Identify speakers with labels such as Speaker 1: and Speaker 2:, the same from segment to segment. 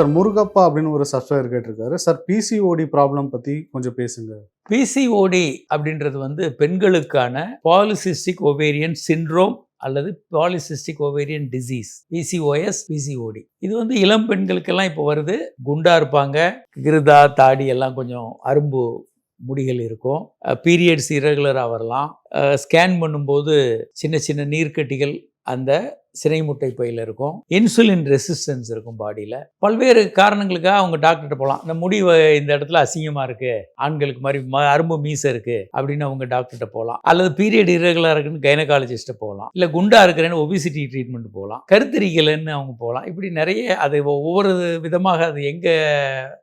Speaker 1: Sir Murugappa அப்படின்னு ஒரு subscriber கேட்டிருக்காரு. சார் பிசிஓடி ப்ராப்ளம் பத்தி கொஞ்சம் பேசுங்க.
Speaker 2: பிசிஓடி அப்படின்றது வந்து பெண்களுக்கான பாலிசிஸ்டிக் ஒவேரியன் சிண்ட்ரோம் அல்லது polycystic ovarian disease PCOS PCOD இது வந்து இளம் பெண்களுக்கெல்லாம் இப்போ வருது. குண்டா இருப்பாங்க. கிருதா தாடி எல்லாம் கொஞ்சம் அரும்பு முடிகள் இருக்கும். பீரியட்ஸ் இரகுலராக வரலாம். ஸ்கேன் பண்ணும்போது சின்ன சின்ன நீர்க்கட்டிகள் அந்த சினைமுட்டை பையில் இருக்கும் இன்சுலின் ரெசிஸ்டன்ஸ் இருக்கும் பாடியில் பல்வேறு காரணங்களுக்காக அவங்க டாக்டர்கிட்ட போகலாம் இந்த முடி இந்த இடத்துல அசிங்கமாக இருக்குது ஆண்களுக்கு மாதிரி ம அரும்பு மீசை இருக்குது அப்படின்னு அவங்க டாக்டர்கிட்ட போகலாம் அல்லது பீரியட் இரகுலராக இருக்குன்னு கைனகாலஜிஸ்ட்டை போகலாம் இல்லை குண்டா இருக்கிறேன்னு ஒபிசிட்டி ட்ரீட்மெண்ட் போகலாம் கருத்தரிக்கலைன்னு அவங்க போகலாம் இப்படி நிறைய அது ஒவ்வொரு விதமாக அது எங்கே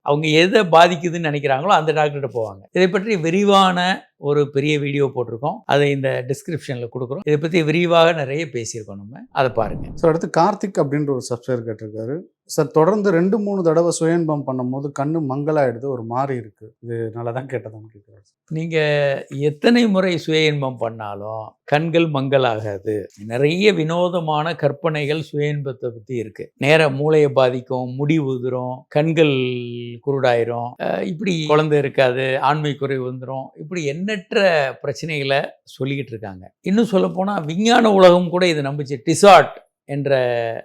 Speaker 2: அவங்க எதை பாதிக்குதுன்னு நினைக்கிறாங்களோ அந்த டாக்டர்கிட்ட போவாங்க. இதை பற்றி விரிவான ஒரு பெரிய வீடியோ போட்டிருக்கோம். அதை இந்த டிஸ்கிரிப்ஷனில் கொடுக்குறோம். இதை பற்றி விரிவாக நிறைய பேசியிருக்கோம் நம்ம. அதை பாருங்கள்
Speaker 1: சார் அடுத்து கார்த்திக் அப்படின்ற ஒரு சப்ஸ்கிரைபர் கேட்டிருக்காரு. சார் தொடர்ந்து ரெண்டு மூணு தடவை சுயன்பம் பண்ணும்போது கண்ணு மங்களாயிடுது ஒரு மாதிரி இருக்குது இது நல்லா தான் கேட்டதான்னு கேட்குறாரு
Speaker 2: நீங்கள் எத்தனை முறை சுய இன்பம் பண்ணாலும் கண்கள் மங்கலாகாது. நிறைய வினோதமான கற்பனைகள் சுய இன்பத்தை பற்றி இருக்குது நேர மூளையை பாதிக்கும் முடி உதிரும் கண்கள் குருடாயிரும் இப்படி குழந்தை இருக்காது ஆண்மை குறை வந்துடும் இப்படி எண்ணற்ற பிரச்சனைகளை சொல்லிக்கிட்டு இருக்காங்க. இன்னும் சொல்லப்போனால் விஞ்ஞான உலகம் கூட இதை நம்பிச்சு டிசார்ட் என்ற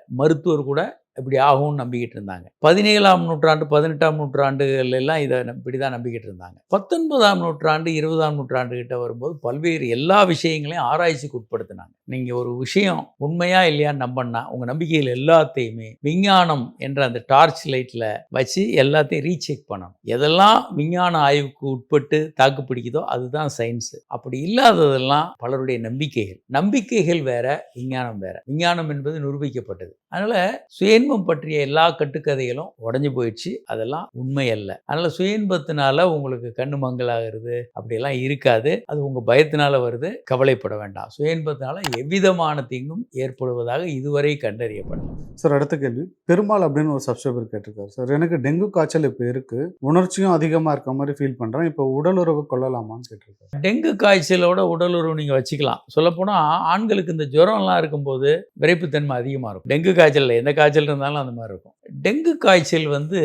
Speaker 2: மருத்துவர் கூட இப்படி ஆகும்னு நம்பிக்கிட்டு இருந்தாங்க. பதினேழாம் நூற்றாண்டு பதினெட்டாம் நூற்றாண்டுகள் எல்லாம் இதை இப்படி தான் நம்பிக்கிட்டு இருந்தாங்க. பத்தொன்பதாம் நூற்றாண்டு இருபதாம் நூற்றாண்டு கிட்ட வரும்போது பல்வேறு எல்லா விஷயங்களையும் ஆராய்ச்சிக்கு உட்படுத்தினாங்க. நீங்கள் ஒரு விஷயம் உண்மையா இல்லையான்னு நம்பினா உங்கள் நம்பிக்கையில் எல்லாத்தையுமே விஞ்ஞானம் என்ற அந்த டார்ச் லைட்டில் வச்சு எல்லாத்தையும் ரீசெக் பண்ணணும். எதெல்லாம் விஞ்ஞான ஆய்வுக்கு உட்பட்டு தாக்கு பிடிக்குதோ அதுதான் சயின்ஸு அப்படி இல்லாததெல்லாம் பலருடைய நம்பிக்கைகள். நம்பிக்கைகள் வேற விஞ்ஞானம் வேற. விஞ்ஞானம் என்பது நிரூபிக்கப்பட்டது. அதனால் சுய சுயன்பம் பற்றிய எல்லா கட்டுக்கதைகளும் உடஞ்சி போயிடுச்சு. அதெல்லாம் உண்மை அல்ல அதனால சுயன்பத்தினால உங்களுக்கு கண்ணு மங்கலாகிறது அப்படியெல்லாம் இருக்காது. அது உங்க பயத்தினால வருது. கவலைப்பட வேண்டாம். சுயன்பத்தினால எவ்விதமான தீங்கும் ஏற்படுவதாக இதுவரை கண்டறியப்படல.
Speaker 1: சார் அடுத்த கேள்வி. பெருமாள் அப்படின்னு ஒரு சப்ஸ்கிரைபர் கேட்டிருக்காரு. சார் எனக்கு டெங்கு காய்ச்சல் இப்போ இருக்கு. உணர்ச்சியும் அதிகமாக இருக்க மாதிரி ஃபீல் பண்ணுறேன் இப்போ உடலுறவு கொள்ளலாமான்னு கேட்டிருக்காரு.
Speaker 2: டெங்கு காய்ச்சலோட உடலுறவு நீங்கள் வச்சுக்கலாம். சொல்லப்போனால் ஆண்களுக்கு இந்த ஜுரம்லாம் இருக்கும்போது விரைப்புத்தன்மை அதிகமாக இருக்கும். டெங்கு காய்ச்சல் எந்த காய்ச்சல் இருந்தாலும் அந்த மாதிரி இருக்கும். டெங்கு காய்ச்சல் வந்து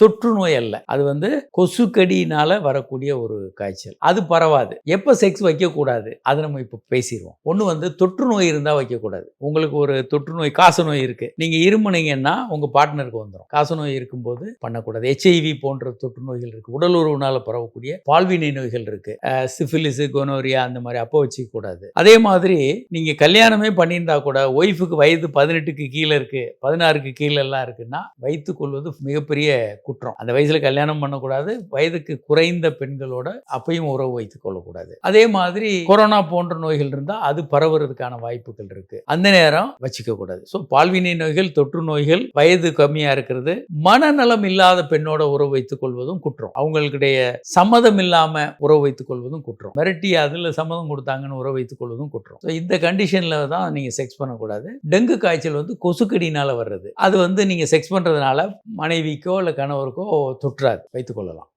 Speaker 2: தொற்று நோய் அல்ல. அது வந்து கொசுக்கடியினால வரக்கூடிய ஒரு காய்ச்சல். அது பரவாது. எப்போ செக்ஸ் வைக்கக்கூடாது? அதை நம்ம இப்போ பேசிடுவோம் ஒன்று வந்து தொற்று நோய் இருந்தால் வைக்கக்கூடாது. உங்களுக்கு ஒரு தொற்று நோய் காச நோய் இருக்குது நீங்கள் இருமுனீங்கன்னா உங்கள் பார்ட்னருக்கு வந்துடும் காச நோய் இருக்கும்போது பண்ணக்கூடாது. ஹெச்ஐவி போன்ற தொற்று நோய்கள் இருக்குது உடல் உறவுனால் பரவக்கூடிய பால்வினை நோய்கள் இருக்குது சிஃபிலிஸு கொனோரியா அந்த மாதிரி அப்போ வச்சுக்கூடாது அதே மாதிரி நீங்கள் கல்யாணமே பண்ணியிருந்தா கூட ஒய்ஃபுக்கு வயது பதினெட்டுக்கு கீழே இருக்குது பதினாறுக்கு கீழே எல்லாம் இருக்குன்னா வைத்து கொள்வது மிகப்பெரிய குற்றம். அந்த வயசுல கல்யாணம் பண்ணக்கூடாது. வயதுக்கு குறைந்த பெண்களோட அப்பயும் உறவு வைத்துக் கொள்ளக்கூடாது. அதே மாதிரி கொரோனா போன்ற நோய்கள் இருந்தால் அது பரவுறதுக்கான வாய்ப்புகள் இருக்கு. அந்த நேரம் வச்சுக்க கூடாது. ஸோ பால்வினை நோய்கள் தொற்று நோய்கள் வயது கம்மியா இருக்கிறது மனநலம் இல்லாத பெண்ணோட உறவு வைத்துக் கொள்வதும் குற்றம். அவங்களுடைய சம்மதம் இல்லாம உறவு வைத்துக் கொள்வதும் குற்றம். மிரட்டி அதுல சம்மதம் கொடுத்தாங்கன்னு உறவு வைத்துக் கொள்வதும் குற்றம். ஸோ இந்த கண்டிஷன்ல தான் நீங்க செக்ஸ் பண்ணக்கூடாது. டெங்கு காய்ச்சல் வந்து கொசுக்கடினால வர்றது. அது வந்து நீங்க செக்ஸ் பண்ணுறதுனால மனைவிக்கோ இல்லை கணவருக்கோ தொற்றாது. வைத்துக்கொள்ளலாம்